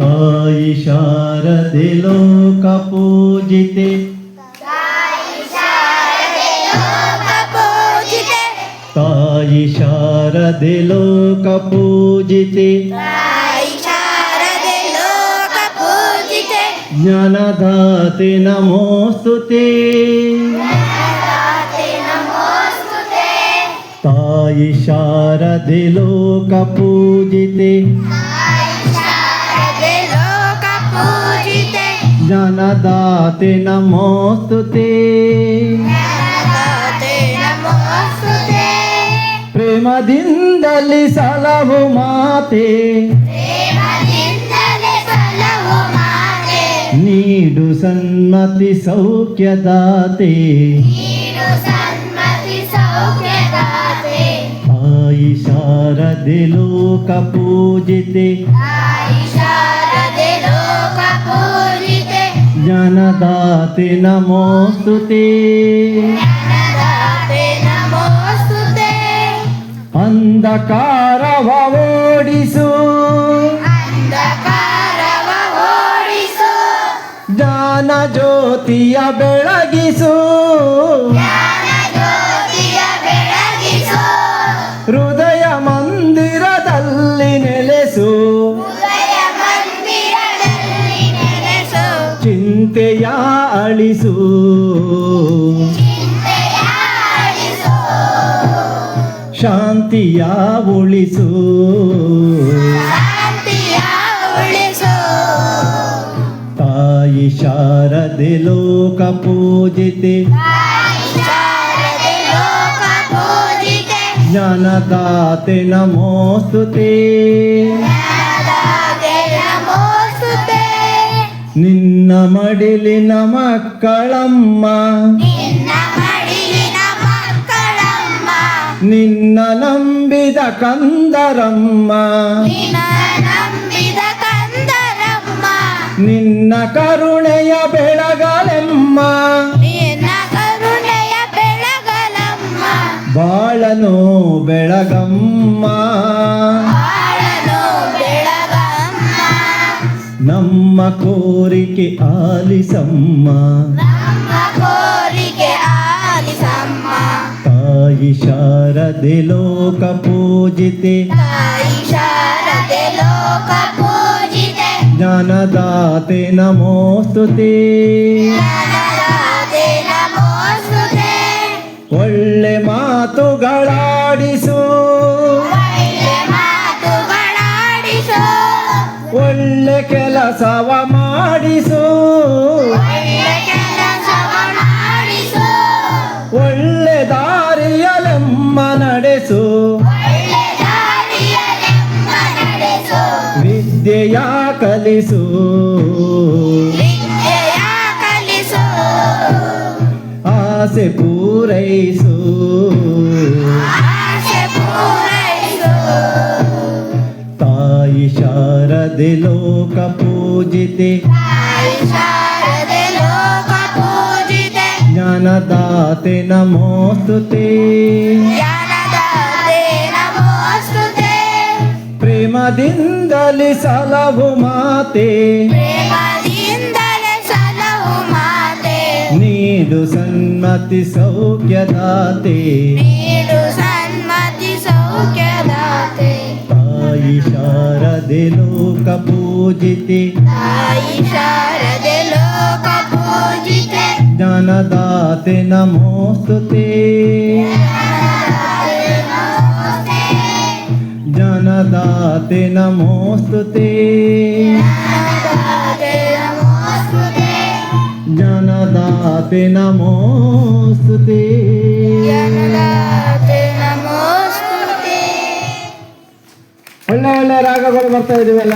ताई शारदे लोक पूजिते ताई शारदे लोक पूजिते ताई शारदे लोक पूजिते ताई शारदे लोक पूजिते ताई जनदाते नमोऽस्तु ते प्रेमदिन्दलि सलहु माते नीडु सन्मति सौख्यदाते आयि शारदि लोकपूजिते ಜ್ಞಾನದಾತೆ ನಮೋಸ್ತುತೆ ಅಂಧಕಾರವ ಓಡಿಸು ಜ್ಞಾನ ಜ್ಯೋತಿಯ ಬೆಳಗಿಸು. ಚಿಂತೆಯ ಅಳಿಸು ಚಿಂತೆಯ ಅಳಿಸು ಶಾಂತಿಯ ಉಳಿಸು ಶಾಂತಿಯ ಉಳಿಸು ತಾಯಿ ಶಾರದೆ ಲೋಕ ಪೂಜಿತೆ ತಾಯಿ ಶಾರದೆ ಲೋಕ ಪೂಜಿತೆ ಜ್ಞಾನದಾತೆ ನಮೋಸ್ತುತೆ ನಿನ್ನ ಮಡಿಲಿನ ಮಕ್ಕಳಮ್ಮ. ನಿನ್ನ ನಂಬಿದ ಕಂದರಮ್ಮ. ನಿನ್ನ ನಂಬಿದ ಕಂದರಮ್ಮ. ನಿನ್ನ ಕರುಣೆಯ ಬೆಳಗಲೆಮ್ಮ. ನಿನ್ನ ಕರುಣೆಯ ಬೆಳಗಲಮ್ಮ. ಬಾಳನು ಬೆಳಗಮ್ಮ. ನಮ್ಮ ಕೋರಿಕೆ ಆಲಿಸಮ್ಮ. ತಾಯಿ ಶಾರದೆ ಲೋಕ ಪೂಜಿತೆ. ಜ್ಞಾನದಾತೆ ನಮೋಸ್ತುತೆ. ಒಳ್ಳೆ ಮಾತುಗಳಾಡಿಸು. ಕೆಲಸವ ಮಾಡಿಸು. ಒಳ್ಳೆ ದಾರಿಯಲೆಮ್ಮ ನಡೆಸು. ವಿದ್ಯೆಯ ಕಲಿಸು. ಆಸೆ ಪೂರೈಸು. శారదిలోక పూజితే జ్ఞానదాతే నమోస్తుతే ప్రేమదిందలి సలభు మాతే నీడు సన్మతి సౌఖ్యదాతే నీడు ಪೂಜಿತೆ ತಾಯಿ ಶಾರದೆ ಲೋಕ ಪೂಜಿತೆ ಜ್ಞಾನದಾತೆ ನಮೋಸ್ತುತೆ ಜ್ಞಾನದಾತೆ ನಮೋಸ್ತುತೆ ಜ್ಞಾನದಾತೆ ನಮೋಸ್ತುತೆ ಜ್ಞಾನದಾತೆ ನಮೋಸ್ತುತೆ ಜ್ಞಾನದಾತೆ ನಮೋಸ್ತುತೆ ಒಳ್ಳೆ ಒಳ್ಳೆ ರಾಗಗಳು ಬರ್ತಾ ಇದೀವಲ್ಲ